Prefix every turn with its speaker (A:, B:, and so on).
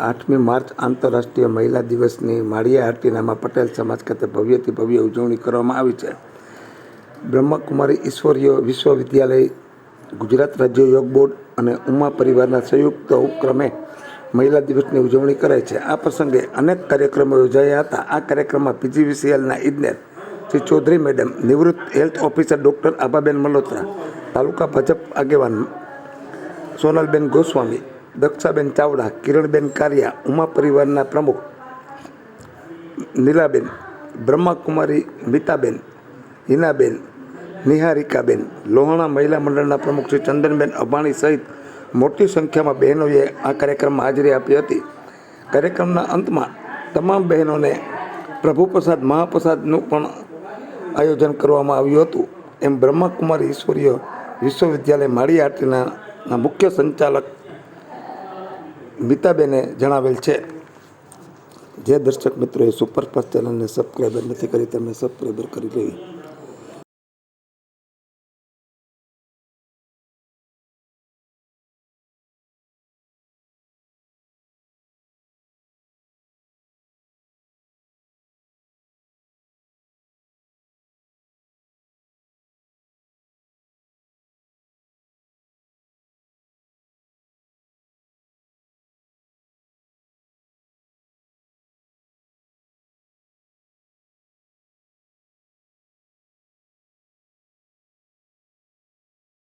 A: આઠમી માર્ચ આંતરરાષ્ટ્રીય મહિલા દિવસની માળિયા આરતીનામાં પટેલ સમાજ ખાતે ભવ્યથી ભવ્ય ઉજવણી કરવામાં આવી છે. બ્રહ્મકુમારી ઈશ્વરીય વિશ્વવિદ્યાલય, ગુજરાત રાજ્ય યોગ બોર્ડ અને ઉમા પરિવારના સંયુક્ત ઉપક્રમે મહિલા દિવસની ઉજવણી કરાઈ છે. આ પ્રસંગે અનેક કાર્યક્રમો યોજાયા હતા. આ કાર્યક્રમમાં પીજીવીસીએલના ઇજનેર શ્રી ચૌધરી મેડમ, નિવૃત્ત health officer doctor Abhaben Malhotra, taluka Bhajap આગેવાન સોનલબેન ગોસ્વામી દક્ષાબેન ચાવડા, કિરણબેન કારિયા, ઉમા પરિવારના પ્રમુખ, નીલાબેન, બ્રહ્માકુમારી, મિતાબેન, હિનાબેન, નિહારિકાબેન, લોહાણા મહિલા મંડળના પ્રમુખ શ્રી ચંદનબેન અભાણી સહિત મોટી સંખ્યામાં બહેનોએ આ કાર્યક્રમમાં હાજરી આપી હતી. કાર્યક્રમના અંતમાં તમામ બહેનોને પ્રભુ પ્રસાદ મહાપ્રસાદનું પણ આયોજન કરવામાં આવ્યું હતું. એમ બ્રહ્માકુમારી ઈશ્વરીય વિશ્વવિદ્યાલય માળી આરતીના મુખ્ય સંચાલક મિતાબેને જણાવેલ છે. જે દર્શક મિત્રોએ સુપરફાસ્ટ ચેનલને સબસ્ક્રાઈબર નથી કરી તેમણે સબસ્ક્રાઈબર કરી લેવી.